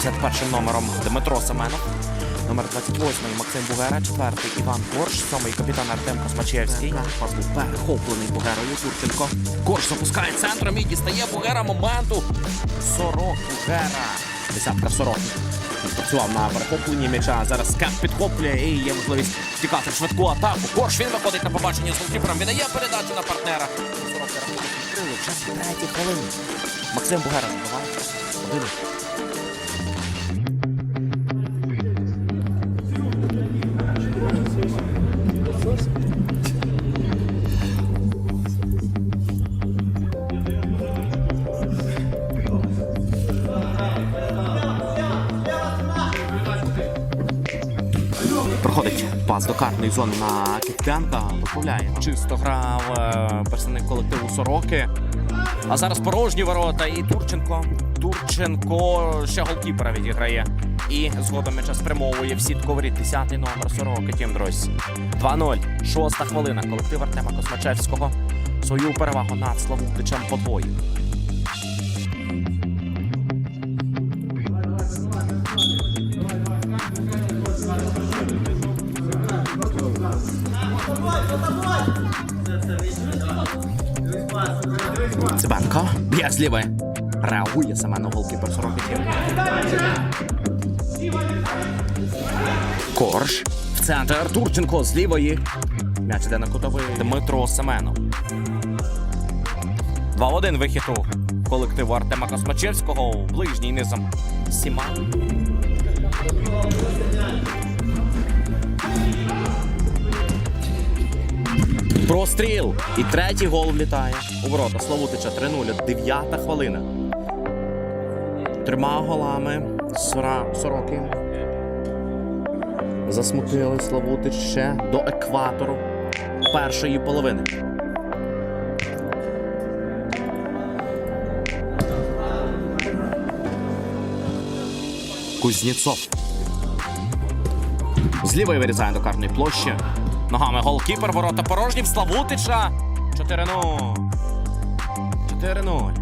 71 номером Дмитро Семенов. Номер 28 Максим Бугера, четвертий Іван Корж, сьомий капітан Артем Космачевський. Пас був перехоплений Бугерою Турченко. Корж запускає центром і дістає Бугера моменту. Сорок Бугера. Десятка сорок. Працював на перехопленні м'яча. Зараз кеп підхоплює і є можливість втікати в швидку атаку. Корж він виходить на побачення з голкіпером. Віддає передачу на партнера. Сорок відкрили. Час третій хвилини. Максим Бугера забиває. Один. Пас до картної зони на Киткенка. Виправляє. Чисто грав е, представник колективу Сороки. А зараз порожні ворота і Турченко. Турченко ще голкіпера відіграє. І згодом м'яча спрямовує в сітку воріт 10-й номер Сороки Тім Дрось. 2-0. Шоста хвилина. Колектив Артема Космачевського. Свою перевагу над Славутичем подвоїв. Цибенко. Б'є з лівої. Реагує саме на голкіпер 40 Корж. В центр Турченко з лівої. М'яч іде на кутовий Дмитро Семенов. 2-1 вихід у колективу Артема Космачевського. Ближній низом Сіма. Простріл. І третій гол влітає. У ворота Славутича 3-0. Дев'ята хвилина. Трьома голами Сора... Сороки. Засмутили Славутич ще до екватору першої половини. Кузнєцов. З лівої вирізає до карної площі. Ногами голкіпер, ворота порожні Славутича. 4-0. 4-0.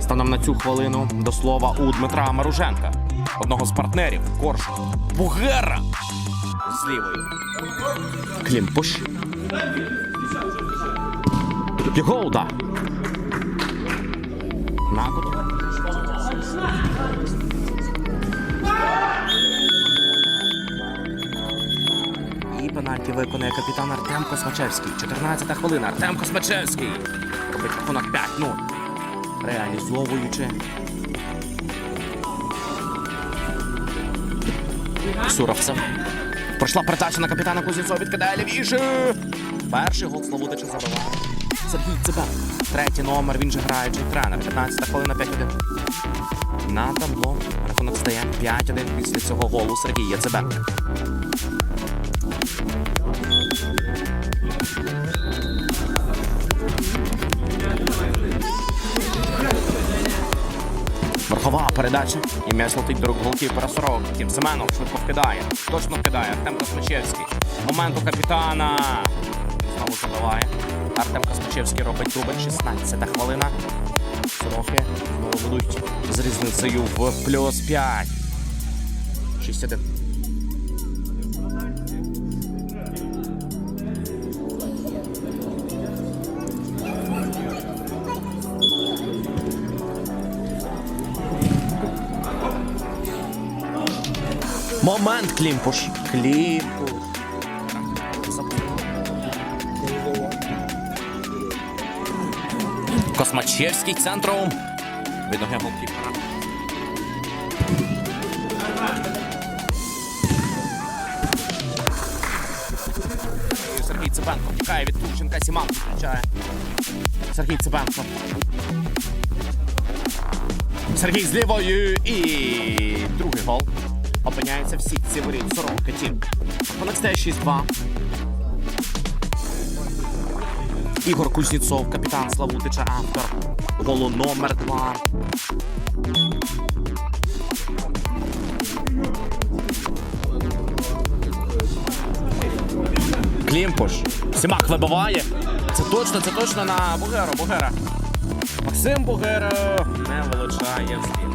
Станом на цю хвилину до слова у Дмитра Маруженка, одного з партнерів Корж Бугера з лівої. Клімпуш. Його удар. Нагод. Пенальті виконує капітан Артем Космачевський. 14 хвилина. Артем Космачевський. Робить рахунок 5-0. Реалізовуючи. Суровцев. Пройшла передача на капітана Кузнєцова. Відкидає лівіше. Перший гол Славутича забиває. Сергій Цибенко. Третій номер. Він же граючий тренер. 15 хвилина 5-1. На табло рахунок стає 5-1 після цього голу Сергія Цибенка. Верхова передача. І м'яч летить до рук голкіпера Сорок. Семенов швидко вкидає. Точно вкидає. Артем Космачевський. Момент у капітана. Знову забиває. Артем Космачевський робить дубль. 16 хвилина. Сороки знову будуть з різницею в плюс 5. 6-1. Момент Клімпуш. Клімпуш. Космачевський ноги голкіпера. Сергій Цибенко втікає від Турченка. Сіман. Сергій Цибенко. Сергій з лівою і другий гол. Опиняється в сітці воріт Сорока Тім. Стає 6-2. Ігор Кузнєцов, капітан Славутича, автор голу номер 2. Клімпуш. Сімак вибиває. Це точно, це точно на Бугеру. Бугера. Максим Бугера не вилучає в збір.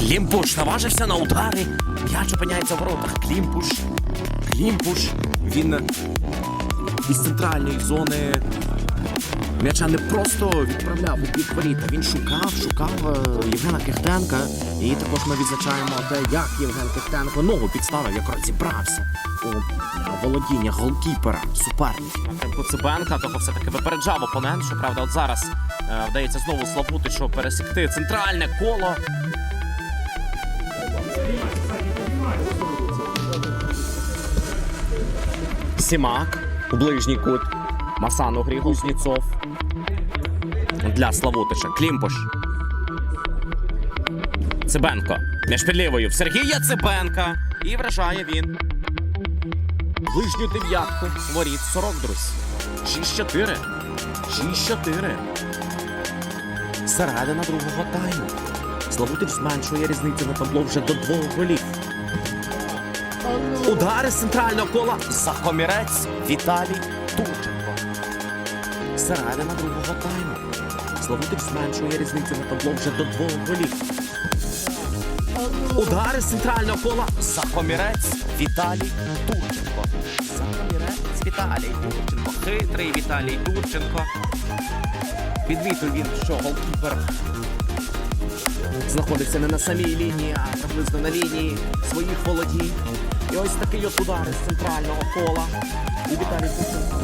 Клімпуш наважився на удари. М'яч опиняється в воротах. Клімпуш. Клімпуш. Він із центральної зони м'яча не просто відправляв у бік воріта. Він шукав, шукав е, Євгена Кихтенка. І також ми відзначаємо те, як Євген Кихтенко ногу підставив, як розібрався у володіння голкіпера суперника. Напрямку Цибенка, того все-таки випереджав опонент. Щоправда, от зараз е, вдається знову Славутичу пересікти центральне коло. Сімак у ближній кут. Масану грі Кузнєцов. Для Славутича. Клімпуш. Цибенко. Між під лівою в Сергія Цибенка. І вражає він. Ближню дев'ятку. Воріт 40, друзі. 6-4. 6-4. Середина другого тайму. Славутич зменшує різницю на табло вже до двох голів. Удари центрального кола. Захомірець Віталій Турченко. Середина другого тайму. Славутич зменшує різницю на табло вже до двох голів. Удари центрального кола. Захомірець Віталій Турченко. Захомірець Віталій Турченко. Хитрий Віталій Турченко. Підмітив він, що голкіпер знаходиться не на самій лінії, а приблизно на лінії своїх володінь. І ось такий от удар з центрального кола. І Віталій Турченко.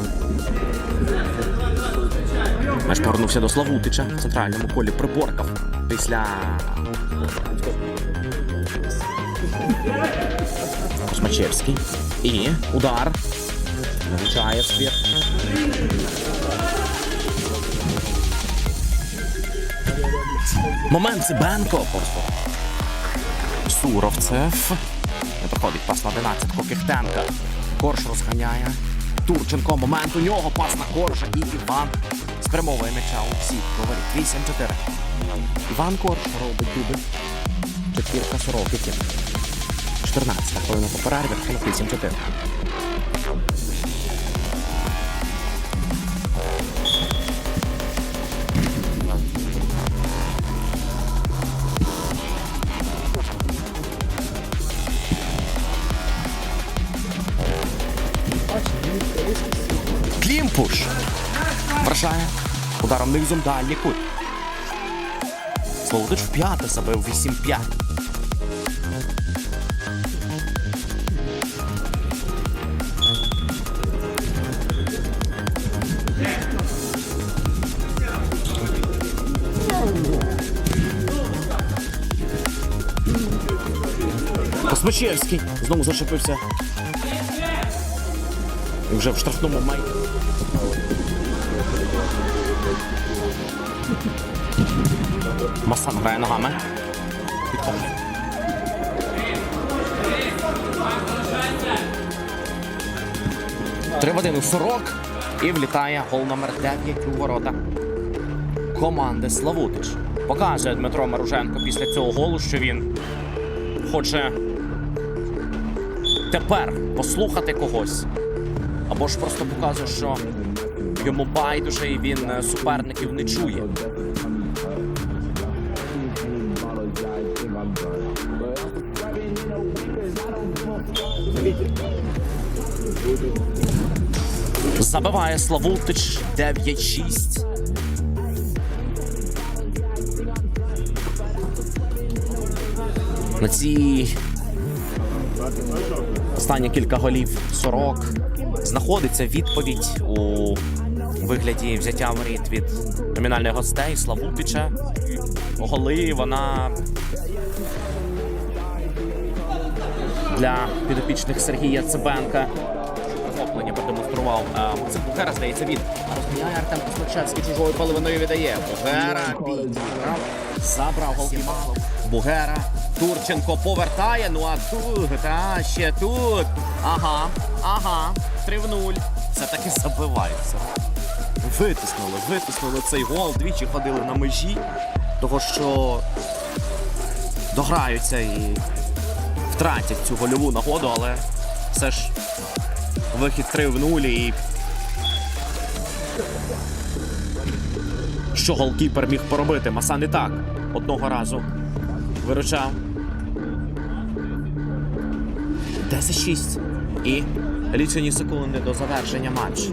Меж повернувся до Славутича в центральному колі приборкав після. Космачевський. І удар. В спір. Момент Цибенко. Суровцев. Проходить пас на 11 Кихтенка. Корж розганяє. Турченко. Момент у нього. Пас на Коржа. І Іван спрямовує м'яча у всі. Говорить 8-4. Іван Корж робить дубль. Четвірка Сорокітів. 14 хвилина по перерві. Рахунок 8-4. Низом дальній кут. Славутич в п'яте забив 8-5. Космачевський знову зачепився. І вже в штрафному май. Масан грає ногами. Три в один у 40 і влітає гол номер 9 у ворота. Команди Славутич. Показує Дмитро Маруженко після цього голу, що він хоче тепер послухати когось. Або ж просто показує, що йому байдуже і він е, суперників не чує. Забиває Славутич 9-6. На ці останні кілька голів 40 знаходиться відповідь у вигляді взяття воріт від номінальних гостей Славутича. Голи вона для підопічних Сергія Цибенка. Захоплення продемонстрував. Це Бухера, здається, він розміняє Артем Космачевський чужою половиною віддає. Бугера підіграв, забрав голкіпалом. Бугера. Турченко повертає. Ну а тут, та ще тут. Ага, ага. 3 в 0. Це таки забиваються. Витиснули, витиснули цей гол. Двічі ходили на межі. того що дограються і втратять цю гольову нагоду, але все ж вихід 3 в 0 і. Що голкіпер міг поробити? Масан і так одного разу виручав. 10-6. І лічені секунди до завершення матчу.